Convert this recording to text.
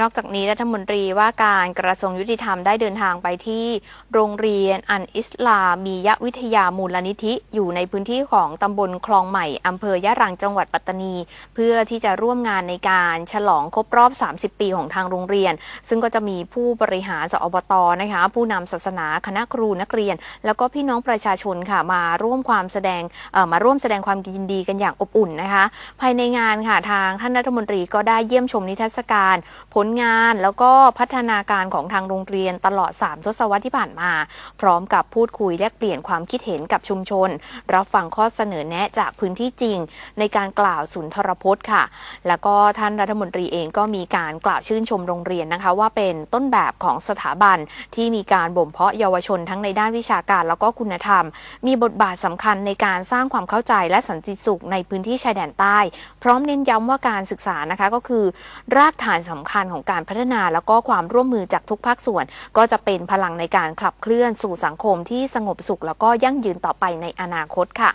นอกจากนี้รัฐมนตรีว่าการกระทรวงยุติธรรมได้เดินทางไปที่โรงเรียนอันอิสลามียวิทยามูลนิธิ อยู่ในพื้นที่ของตำบลคลองใหม่อำเภอยะรังจังหวัดปัตตานี เพื่อที่จะร่วมงานในการฉลองครบรอบ 30 ปีของทางโรงเรียน ซึ่งก็จะมีผู้บริหารสอบตนะคะผู้นำศาสนาคณะครูนักเรียน แล้วก็พี่น้องประชาชนค่ะมาร่วมความแสดงเอ่อมาร่วมแสดงความยินดีกันอย่างอบอุ่นนะคะ ภายในงานค่ะทางท่านรัฐมนตรีก็ได้เยี่ยมชมนิทรรศการผลงานแล้วก็พัฒนาการของทางโรงเรียนตลอด 3 ทศวรรษที่ผ่านมา พร้อมกับพูดคุยแลกเปลี่ยนความคิดเห็นกับชุมชน รับฟังข้อเสนอแนะจากพื้นที่จริง ในการกล่าวสุนทรพจน์ค่ะ แล้วก็ท่านรัฐมนตรีเองก็มีการกล่าวชื่นชมโรงเรียนนะคะ ว่าเป็นต้นแบบของสถาบันที่มีการบ่มเพาะเยาวชนทั้งในด้านวิชาการแล้วก็คุณธรรม มีบทบาทสำคัญในการสร้างความเข้าใจและสันติสุขในพื้นที่ชายแดนใต้ พร้อมเน้นย้ำว่าการศึกษานะคะก็คือ รากฐานสำคัญของของการพัฒนาแล้วก็ความร่วมมือจากทุกภาคส่วน ก็จะเป็นพลังในการขับเคลื่อนสู่สังคมที่สงบสุข แล้วก็ยั่งยืนต่อไปในอนาคตค่ะ